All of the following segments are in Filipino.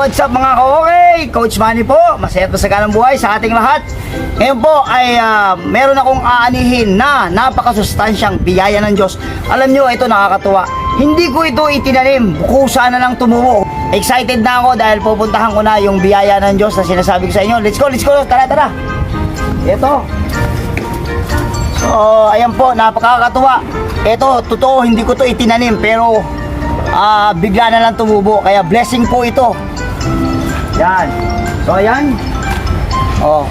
what's up mga ka-okay? Coach Manny po, masaya at masagana ang buhay sa ating lahat. Ngayon po ay ah, meron akong aanihin na napakasustansyang biyaya ng Diyos. Alam nyo, ito nakakatuwa. Hindi ko ito itinanim, kusa na lang tumubo. Excited na ako dahil pupuntahan ko na yung biyaya ng Diyos na sinasabi ko sa inyo. Let's go, let's go, tara, tara. Ito. So, ayan po, napakakatuwa. Ito, totoo, hindi ko to itinanim, pero ah, bigla na lang tumubo. Kaya blessing po ito. Yan. So, ayan. Oh.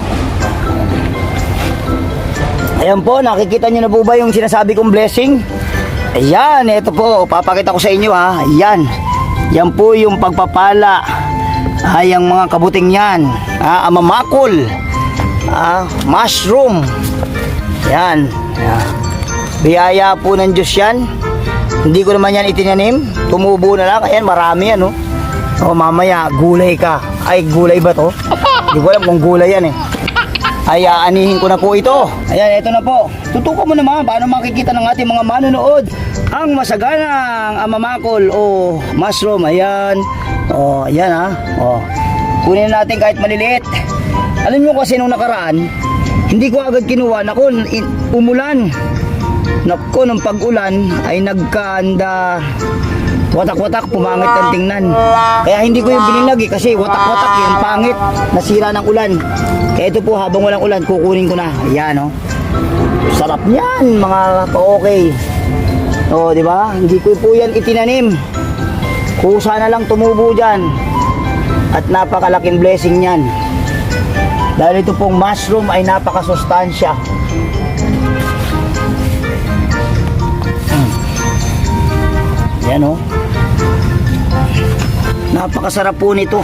Ayan po, nakikita nyo na po ba yung sinasabi kong blessing? Ayan, ito po, papakita ko sa inyo ha. Ayan. Yan po yung pagpapala. Ay, ang mga kabuting yan. Ah, amamakol. Ah, mushroom. Yan. Yan. Biyaya po ng Diyos yan. Hindi ko naman yan itinanim. Tumubo na lang. Ayan, marami yan, oh. O, mamaya, gulay ka. Ay, gulay ba to? Hindi ko alam kung gulay yan, eh. Ay, aanihin ko na po ito. Ayan, ito na po. Tutukan mo naman paano makikita ng ating mga manonood ang masaganang amamakol o mushroom. Ayan. O, ayan ha. O. Kunin natin kahit maliliit. Alam nyo kasi nung nakaraan, hindi ko agad kinuha. Naku, umulan. Naku, nung pag-ulan ay nagkaanda watak-watak, pumangit ang tingnan. Kaya hindi ko yung bininag eh, kasi watak-watak yung pangit, nasira ng ulan. Kaya ito po, habang walang ulan, kukunin ko na. Ayan, oh. Sarap niyan, mga ka-okay. O, di ba? Hindi ko po yan itinanim. Kusa na lang tumubo dyan. At napakalaking blessing niyan. Dahil ito pong mushroom ay napakasustansya. Yan oh. Napakasarap po nito.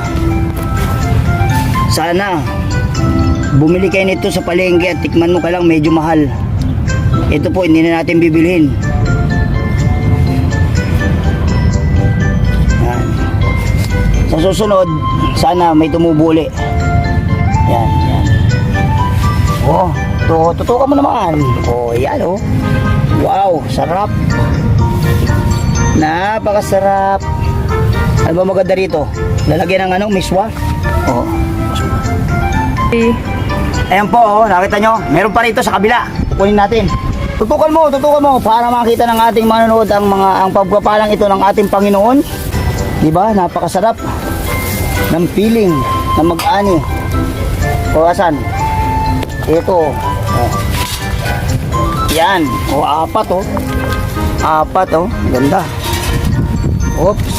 Sana bumili kayo nito sa palengke at tikman mo ka lang medyo mahal. Ito po hindi na natin bibilhin. Yan. Sa susunod, sana may tumubuli. Yan, yan. Oh, to, tutukan mo naman. Oh, yan oh. Wow, sarap. Napakasarap. Ano ba maganda rito? Lalagyan ng ano, miswa? Oo. Ayan po, oh, nakita nyo. Meron pa rito sa kabila. Kunin natin. Tutukan mo, tutukan mo para makita ng ating manonood ang mga ang pagpapalang ito ng ating Panginoon. 'Di ba? Napakasarap ng feeling na mag-ani. O asan? Ito. Oh. Yan. O apat oh. Apat oh. Ganda. Oops.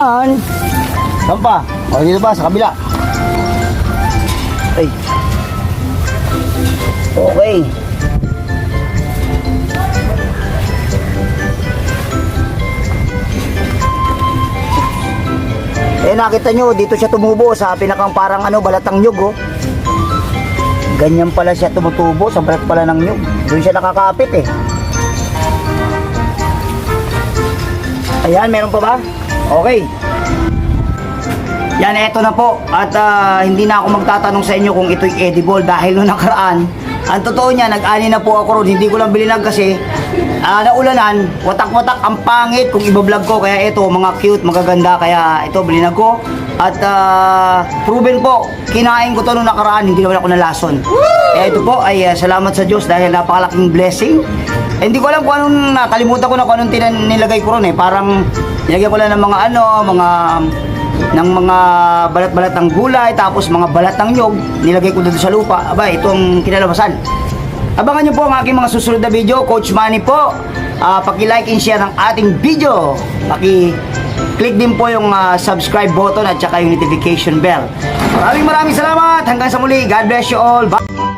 Yan. Saan pa? O, dito pa, sa kabila. Ay. Okay. Eh, nakita nyo, dito siya tumubo sa pinakang parang ano, balatang nyug, oh. Ganyan pala siya tumutubo sa balat pala ng nyug. Doon siya nakakapit, eh. Ayan, meron pa ba? Okay. Yan, eto na po. At ah, hindi na ako magtatanong sa inyo kung ito'y edible dahil nung nakaraan, ang totoo niya, nag-ani na po ako ron. Hindi ko lang bilinag kasi ah, naulanan, watak-watak ang pangit kung ibablog ko. Kaya ito, mga cute, magaganda. Kaya ito, bilinag ko. At ah, proven po, kinain ko to nung nakaraan, hindi naman ako nalason. Kaya ito po ay ah, salamat sa Diyos dahil napakalaking blessing. Eh, hindi ko alam kung anong nakalimutan ko na kung anong tinan, nilagay ko ron eh. Parang nilagyan ko lang ng mga ano, mga ng mga balat-balat ng gulay, tapos mga balat ng nyog, nilagay ko dito sa lupa. Aba, itong kinalabasan. Abangan nyo po ang aking mga susunod na video. Coach Manny po. Ah, paki-like and share ang ating video. Paki-click din po yung ah, subscribe button at saka yung notification bell. Maraming maraming salamat. Hanggang sa muli. God bless you all. Bye.